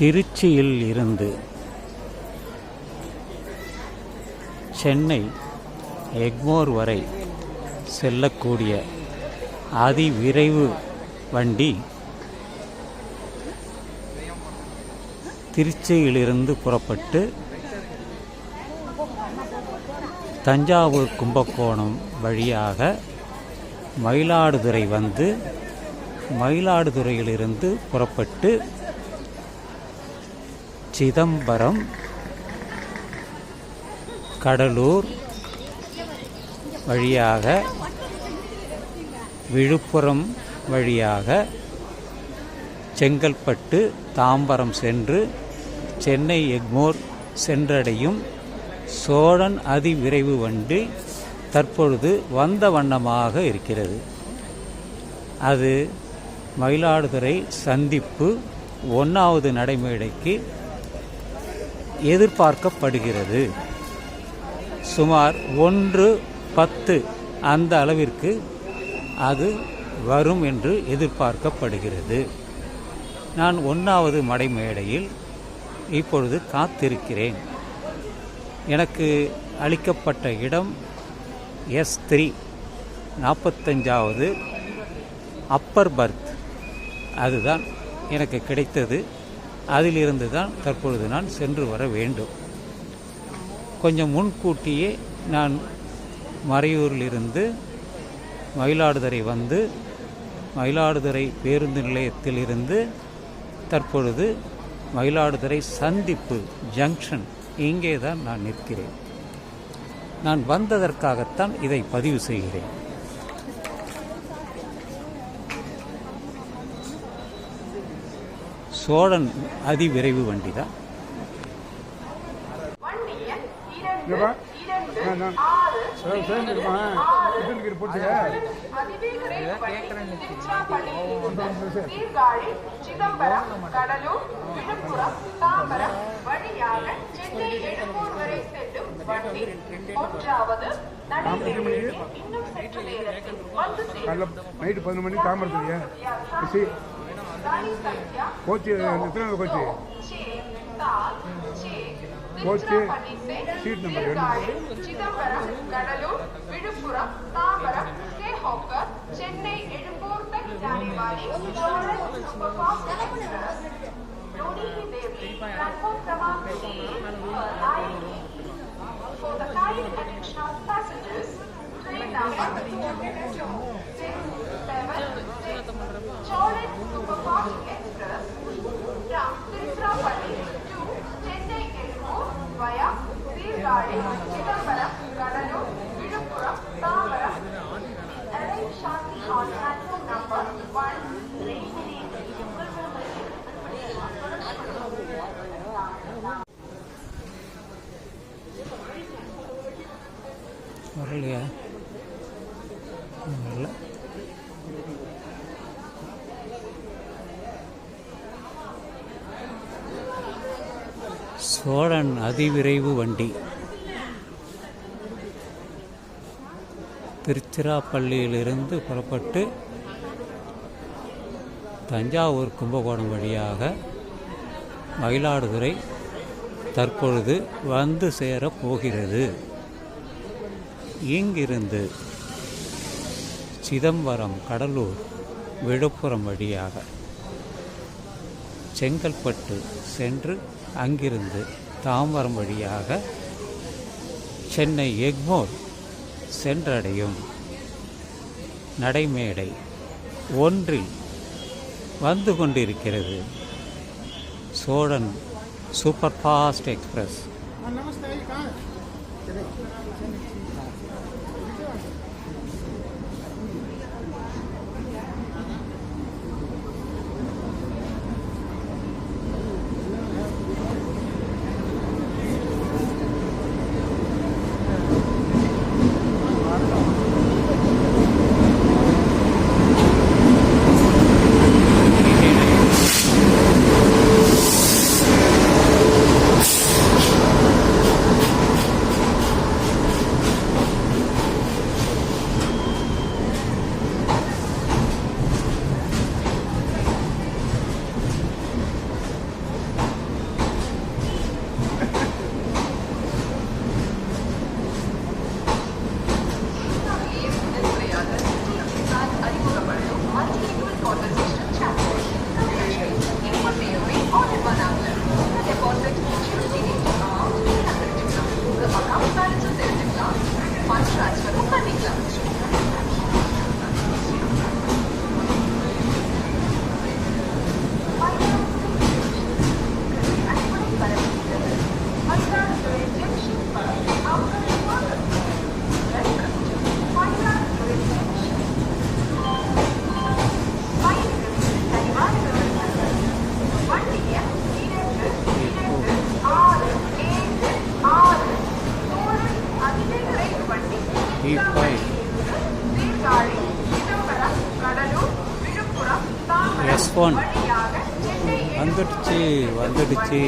திருச்சியில் இருந்து சென்னை எக்மோர் வரை செல்லக்கூடிய அதிவிரைவு வண்டி திருச்சியிலிருந்து புறப்பட்டு தஞ்சாவூர் கும்பகோணம் வழியாக மயிலாடுதுறை வந்து மயிலாடுதுறையிலிருந்து புறப்பட்டு சிதம்பரம் கடலூர் வழியாக விழுப்புரம் வழியாக செங்கல்பட்டு தாம்பரம் சென்று சென்னை எக்மோர் சென்றடையும் சோழன் அதிவிரைவு வண்டி தற்பொழுது வந்த வண்ணமாக இருக்கிறது. அது மயிலாடுதுறை சந்திப்பு ஒன்றாவது நடைமேடைக்கு எதிர்பார்க்கப்படுகிறது. சுமார் ஒன்று பத்து அந்த அளவிற்கு அது வரும் என்று எதிர்பார்க்கப்படுகிறது. நான் ஒன்றாவது மடைமேடையில் இப்பொழுது காத்திருக்கிறேன். எனக்கு அளிக்கப்பட்ட இடம் எஸ் த்ரீ நாற்பத்தஞ்சாவது அப்பர் பர்த் அதுதான் எனக்கு கிடைத்தது. அதிலிருந்து தான் தற்பொழுது நான் சென்று வர வேண்டும். கொஞ்சம் முன்கூட்டியே நான் மறையூரிலிருந்து மயிலாடுதுறை வந்து மயிலாடுதுறை பேருந்து நிலையத்திலிருந்து தற்பொழுது மயிலாடுதுறை சந்திப்பு ஜங்ஷன் இங்கே தான் நான் நிற்கிறேன். நான் வந்ததற்காகத்தான் இதை பதிவு செய்கிறேன் சோழன் அதிவிரைவு வண்டி தான் இங்கப்பா நான் நான் சரி சேர்ந்துருமா இதில் போட்டுக்க சீர்காழி சிதம்பரம் கடலூர் விழுப்புரம் தாம்பரம் வழியாக சென்னை எழும்பூர் வரை செல்லும் வண்டி ஒன்றாவது நடைமேடையில் இன்னும் சற்று நேரத்தில் வந்து சேரும் காலைல நைட்டு பதினொன்று மணிக்கு தாமரத்துலையா कोच इतने तो, में कोच। तो, coach seat number Chidambaram Cuddalore Villupuram Tambaram से होकर चेन्नई एडम्बोर तक जाने वाली सुपरफास्ट एक्सप्रेस लोनी ही देवी प्लेटफॉर्म क्रमांक तीन पर आएगी for the kind and additional passengers, train number 4, இல்லையா சோழன் அதிவிரைவு வண்டி. திருச்சிராப்பள்ளியிலிருந்து புறப்பட்டு தஞ்சாவூர் கும்பகோணம் வழியாக மயிலாடுதுறை தற்பொழுது வந்து சேரப் போகிறது. இங்கிருந்து சிதம்பரம் கடலூர் விழுப்புரம் வழியாக செங்கல்பட்டு சென்று அங்கிருந்து தாம்பரம் வழியாக சென்னை எக்மோர் சென்றடையும். நடைமேடை ஒன்றில் வந்து கொண்டிருக்கிறது Cholan super fast express phone வந்துடுச்சு வந்துடுச்சு.